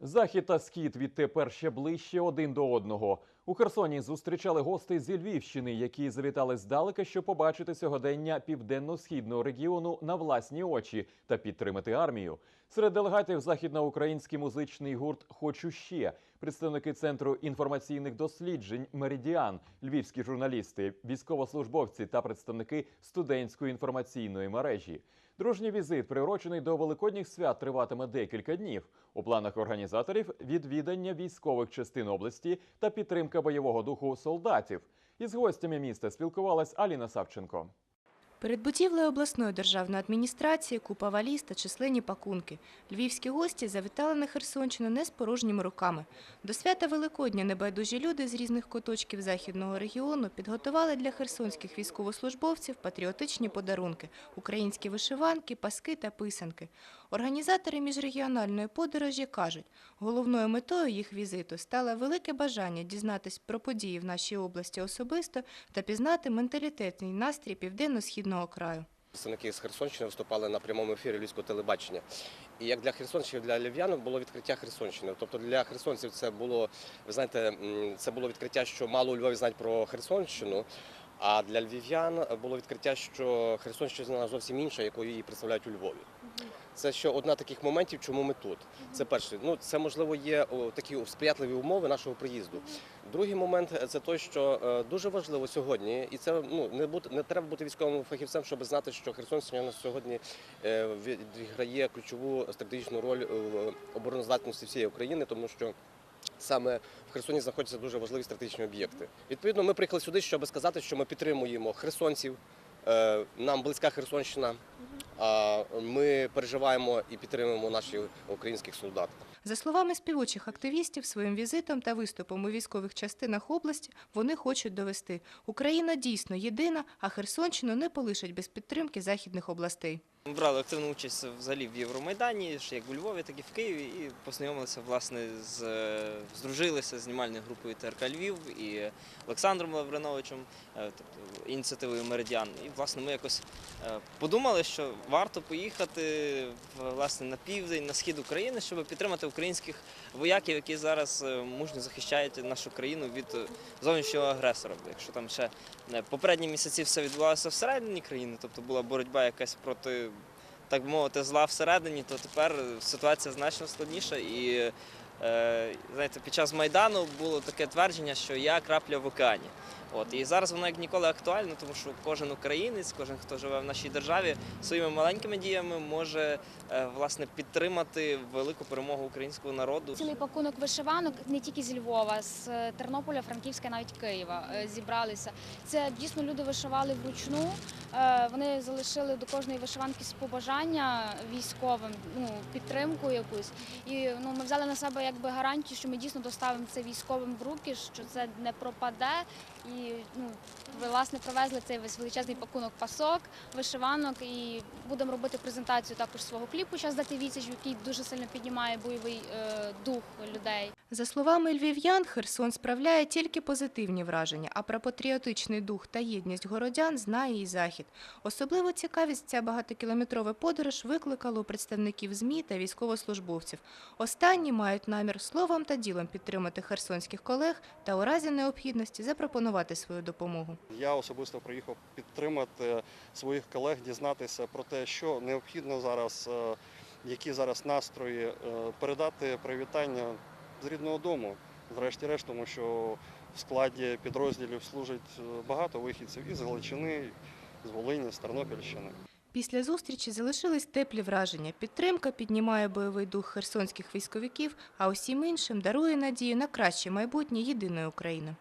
Захід та схід відтепер ще ближче один до одного. У Херсоні зустрічали гостей зі Львівщини, які завітали здалека, щоб побачити сьогодення південно-східного регіону на власні очі та підтримати армію. Серед делегатів західноукраїнський музичний гурт Хочу ще представники центру інформаційних досліджень Меридіан, львівські журналісти, військовослужбовці та представники студентської інформаційної мережі. Дружній візит, приурочений до великодніх свят, триватиме декілька днів. У планах організаторів відвідання військових частин області та підтримка бойового духу солдатів. Із гостями міста спілкувалась Аліна Савченко. Перед будівлею обласної державної адміністрації купа валіз та численні пакунки. Львівські гості завітали на Херсонщину не з порожніми руками. До свята Великодня небайдужі люди з різних куточків західного регіону підготували для херсонських військовослужбовців патріотичні подарунки – українські вишиванки, паски та писанки. Організатори міжрегіональної подорожі кажуть, головною метою їх візиту стало велике бажання дізнатись про події в нашій області особисто та пізнати менталітетний настрій південно-східного краю. Представники з Херсонщини виступали на прямому ефірі Львівського телебачення. І як для херсонців, для львів'ян було відкриття Херсонщини. Тобто для херсонців це було, ви знаєте, це було відкриття, що мало у Львові знають про Херсонщину. А для львів'ян було відкриття, що Херсонщина зовсім інша, якою її представляють у Львові. Це ще одна таких моментів, чому ми тут. Це перше. Ну це можливо є такі сприятливі умови нашого приїзду. Другий момент е, це той, що е, дуже важливо сьогодні, і це ну не бути не треба бути військовим фахівцем, щоб знати, що Херсонщина на сьогодні е, відіграє ключову стратегічну роль в обороноздатності всієї України, тому що. Саме в Херсоні знаходяться дуже важливі стратегічні об'єкти. Відповідно, ми приїхали сюди, щоб сказати, що ми підтримуємо херсонців. Нам близька Херсонщина. А ми переживаємо і підтримуємо наших українських солдат. За словами співучих активістів, своїм візитом та виступом у військових частинах області вони хочуть довести – Україна дійсно єдина, а Херсонщину не полишать без підтримки західних областей. Ми брали активну участь взагалі в Євромайдані, як у Львові, так і в Києві, і познайомилися власне з е, здружилися з знімальною групою ТРК Львів і Олександром Лавриновичем, е, тобто ініціативою Меридіан. І власне ми якось е, подумали, що варто поїхати власне на південь, на схід України, щоб підтримати українських вояків, які зараз мужньо захищають нашу країну від зовнішнього агресора. Якщо там ще попередні місяці все відбувалося всередині країни, тобто була боротьба якась проти так би мовити, зла всередині, то тепер ситуація значно складніша. І знаєте, під час Майдану було таке твердження, що я крапля в океані. От і зараз воно як ніколи актуально, тому що кожен українець, кожен хто живе в нашій державі, своїми маленькими діями може е, власне підтримати велику перемогу українського народу. Цілий пакунок вишиванок не тільки з Львова, з е, Тернополя, Франківська, навіть Києва е, зібралися. Це дійсно люди вишивали вручну. Е, Вони залишили до кожної вишиванки побажання військовим, ну підтримку якусь. І ну ми взяли на себе якби гарантію, що ми дійсно доставимо це військовим в руки, що це не пропаде. І ну власне привезли цей весь величезний пакунок пасок, вишиванок і будемо робити презентацію також свого кліпу. Час дати відсіч, який дуже сильно піднімає бойовий е, дух людей. За словами львів'ян, Херсон справляє тільки позитивні враження, а про патріотичний дух та єдність городян знає і Захід. Особливо цікавість ця багатокілометрова подорож викликала у представників ЗМІ та військовослужбовців. Останні мають намір словом та ділом підтримати херсонських колег та у разі необхідності запропонувати свою допомогу. Я особисто приїхав підтримати своїх колег, дізнатися про те, що необхідно зараз, е, які зараз настрої, е, передати привітання з рідного дому, зрешті-решт, тому що в складі підрозділів служить е, багато вихідців із Галичини, з Волині, з Тернопільщини. Після зустрічі залишились теплі враження. Підтримка піднімає бойовий дух херсонських військовиків, а усім іншим дарує надію на краще майбутнє єдиної України.